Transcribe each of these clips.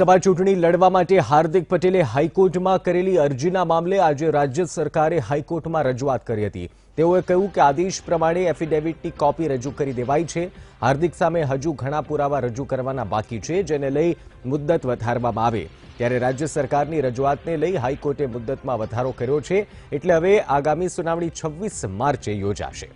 સભા ચૂંટણી લડવા માટે હાર્દિક પટેલે હાઈકોર્ટમાં કરેલી અરજીના મામલે આજે રાજ્ય સરકારે હાઈકોર્ટમાં રજૂઆત કરી હતી. તેઓએ કહ્યું કે આદેશ પ્રમાણે એફિડેવિટની કોપી રજૂ કરી દેવાઈ છે. હાર્દિક સામે હજુ ઘણા પુરાવા રજૂ કરવાના બાકી છે, જેને લઈ મુદ્દત વધારવામાં આવે. ત્યારે રાજ્ય સરકારની રજૂઆતને લઈ હાઈકોર્ટે મુદ્દતમાં વધારો કર્યો છે. એટલે હવે આગામી સુનાવણી છવ્વીસ માર્ચે યોજાશે.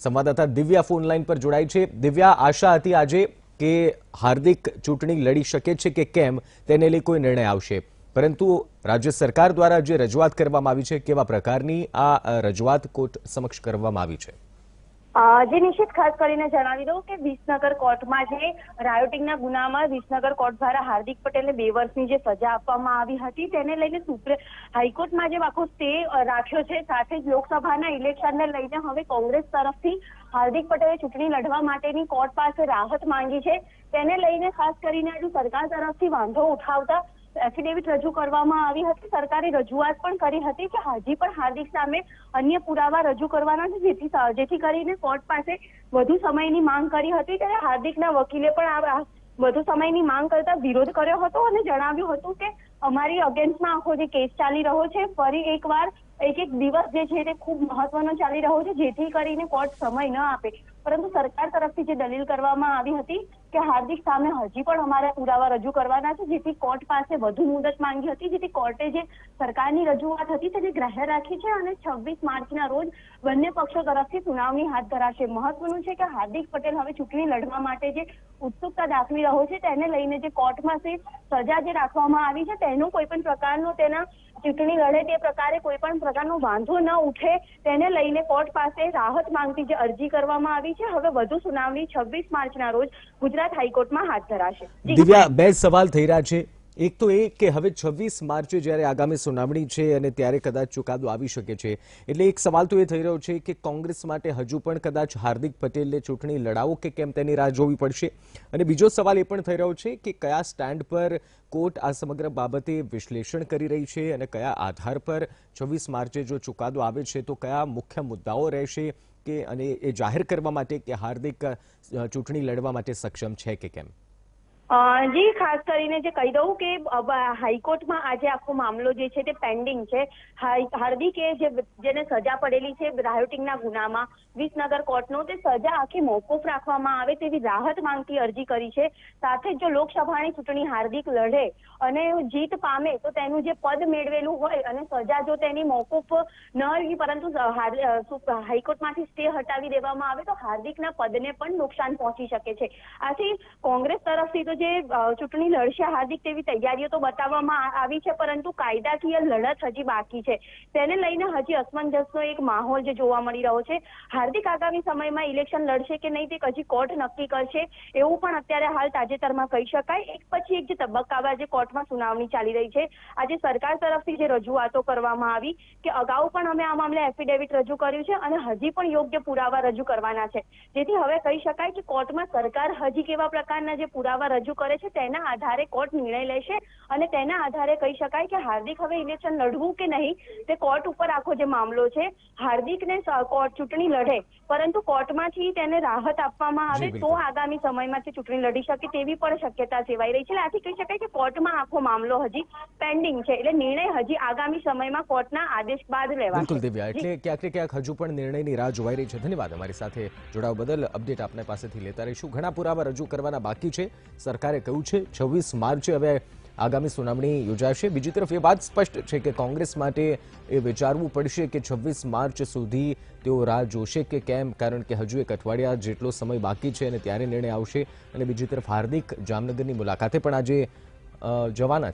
સંવાદદાતા દિવ્યા ફોન લાઈન પર જોડાઈ છે. દિવ્યા, આશા હતી આજે કે હાર્દિક ચૂંટણી લડી શકે છે કે કેમ તેને લઈ કોઈ નિર્ણય આવશે. પરંતુ રાજ્ય સરકાર દ્વારા જે રજૂઆત કરવામાં આવી છે, કેવા પ્રકારની આ રજૂઆત કોર્ટ સમક્ષ કરવામાં આવી છે? જે નિશ્ચિત ખાસ કરીને જણાવી દઉં કે વિસનગર કોર્ટમાં જે રાયોટિંગના ગુનામાં વિસનગર કોર્ટ દ્વારા હાર્દિક પટેલને બે વર્ષની જે સજા આપવામાં આવી હતી, તેને લઈને સુપ્રે, હાઈકોર્ટમાં જે આખો સ્ટે રાખ્યો છે, સાથે જ લોકસભાના ઇલેક્શનને લઈને હવે કોંગ્રેસ તરફથી હાર્દિક પટેલે ચૂંટણી લડવા માટેની કોર્ટ પાસે રાહત માંગી છે. તેને લઈને ખાસ કરીને હજુ સરકાર તરફથી વાંધો ઉઠાવતા એફિડેવિટ રજૂ કરવામાં આવી હતી. સરકારે રજૂઆત પણ કરી હતી કે હજી પણ હાર્દિક સામે અન્ય પુરાવા રજૂ કરવાના છે. જેથી જેથી કરીને કોર્ટ પાસે વધુ સમયની માંગ કરી હતી. ત્યારે હાર્દિકના વકીલે પણ આ વધુ સમયની માંગ કરતા વિરોધ કર્યો હતો અને જણાવ્યું હતું કે અમારી અગેન્સ્ટમાં આખો જે કેસ ચાલી રહ્યો છે, ફરી એકવાર એક એક દિવસ જે છે તે ખૂબ મહત્વનો ચાલી રહ્યો છે, જેથી કરીને કોર્ટ સમય ન આપે. પરંતુ સરકાર તરફથી જે દલીલ કરવામાં આવી હતી કે હાર્દિક સામે હજી પણ અમારા પુરાવા રજૂ કરવાના છે, જેથી કોર્ટ પાસે વધુ મુદત માંગી હતી, જેથી કોર્ટે જે સરકારની રજૂઆત હતી તેને ગ્રાહ્ય રાખી છે અને છવ્વીસ માર્ચના રોજ બંને પક્ષો તરફથી સુનાવણી હાથ ધરાશે. મહત્વનું છે કે હાર્દિક પટેલ હવે ચૂંટણી લડવા માટે જે ઉત્સુકતા દાખવી રહ્યો છે તેને લઈને જે કોર્ટમાં સજા જે રાખવામાં આવી છે તેનો કોઈ પણ પ્રકારનો તેના ચૂંટણી લડે તે પ્રકારે કોઈ પણ પ્રકારનો વાંધો ન ઉઠે તેને લઈને કોર્ટ પાસે રાહત માંગતી જે અરજી કરવામાં આવી છે હવે વધુ સુનાવણી છવ્વીસ માર્ચના રોજ ગુજરાત હાઈકોર્ટમાં હાથ ધરાશે. દિવ્યા, બે સવાલ થઈ રહ્યા છે. એક તો એ કે હવે છવ્વીસ માર્ચે જ્યારે આગામી સુનાવણી છે અને ત્યારે કદાચ ચુકાદો આવી શકે છે. એટલે એક સવાલ તો એ થઈ રહ્યો છે કે કોંગ્રેસ માટે હજુ પણ કદાચ હાર્દિક પટેલને ચૂંટણી લડાવો કે કેમ તેની રાહ જોવી પડશે? અને બીજો સવાલ એ પણ થઈ રહ્યો છે કે કયા સ્ટેન્ડ પર કોર્ટ આ સમગ્ર બાબતે વિશ્લેષણ કરી રહી છે અને કયા આધાર પર છવ્વીસ માર્ચે જો ચુકાદો આવે છે તો કયા મુખ્ય મુદ્દાઓ રહેશે કે અને એ જાહેર કરવા માટે કે હાર્દિક ચૂંટણી લડવા માટે સક્ષમ છે કે કેમ? જી, ખાસ કરીને જે કહી દઉં કે હાઈકોર્ટમાં આજે આખો મામલો જે છે તે પેન્ડિંગ છે. હાર્દિકે જે, જેને સજા પડેલી છે રાયોટિંગના ગુનામાં, વિસનગર કોર્ટનો તે સજા આખી મોકૂફ રાખવામાં આવે તેવી રાહત માંગતી અરજી કરી છે. સાથે જ લોકસભાની ચૂંટણી હાર્દિક લડે અને જીત પામે તો તેનું જે પદ મેળવેલું હોય અને સજા જો તેની મોકૂફ ન રહી પરંતુ હાઈકોર્ટમાંથી સ્ટે હટાવી દેવામાં આવે તો હાર્દિકના પદને પણ નુકસાન પહોંચી શકે છે. આથી કોંગ્રેસ તરફથી તો જે ચૂંટણી લડશે હાર્દિક તેવી તૈયારીઓ તો બતાવવામાં આવી છે, પરંતુ કાયદાકીય લડત હજી બાકી છે. તેને લઈને હજી અસમંજસનો એક માહોલ જે જોવા મળી રહ્યો છે. હાર્દિક આગામી સમયમાં ઇલેક્શન લડશે કે નહીં તે હજી કોર્ટ નક્કી કરશે. એવું પણ અત્યારે હાલ તાજેતરમાં કહી શકાય. એક પછી એક જે તબક્કાવાર જે કોર્ટમાં સુનાવણી ચાલી રહી છે. આજે સરકાર તરફથી જે રજૂઆતો કરવામાં આવી કે અગાઉ પણ અમે આ મામલે એફિડેવિટ રજૂ કર્યું છે અને હજી પણ યોગ્ય પુરાવા રજૂ કરવાના છે. જેથી હવે કહી શકાય કે કોર્ટમાં સરકાર હજી કેવા પ્રકારના જે પુરાવા રજૂ કરે છે તેના આધારે કોર્ટ નિર્ણય લેશે અને તેના આધારે કહી શકાય કે હાર્દિક હવે ઇલેક્શન લડવું કે નહીં તે કોર્ટ ઉપર આખો જે મામલો છે હાર્દિકને કોર્ટ ચૂંટણી લડે પરંતુ કોર્ટમાંથી તેને રાહત આપવામાં આવે તો આગામી સમયમાં તે ચૂંટણી લડી શકે તેવી પણ શક્યતા સેવાઈ રહી છે. એટલે આથી કહી શકાય કે કોર્ટમાં આખો મામલો હજી પેન્ડિંગ છે એટલે નિર્ણય હજી આગામી સમયમાં કોર્ટના આદેશ બાદ લેવા બિલકુલ દિવ્યા. એટલે ક્યાંક ને ક્યાંક હજુ પણ નિર્ણયની રાહ જોવાઈ રહી છે. ધન્યવાદ અમારી સાથે જોડાવા બદલ. અપડેટ આપને પાસેથી લેતા રહીશું. ઘણા પુરાવા રજૂ કરવાના બાકી છે. સરકારે કહ્યું છે, છવ્વીસ માર્ચે હવે આગામી સુનાવણી યોજાશે. બીજી તરફ એ વાત સ્પષ્ટ છે કે કોંગ્રેસ માટે એ વિચારવું પડશે કે છવ્વીસ માર્ચ સુધી તેઓ રાહ જોશે કે કેમ, કારણ કે હજુ એક અઠવાડિયા જેટલો સમય બાકી છે અને ત્યારે નિર્ણય આવશે. અને બીજી તરફ હાર્દિક જામનગરની મુલાકાતે પણ આજે જવાના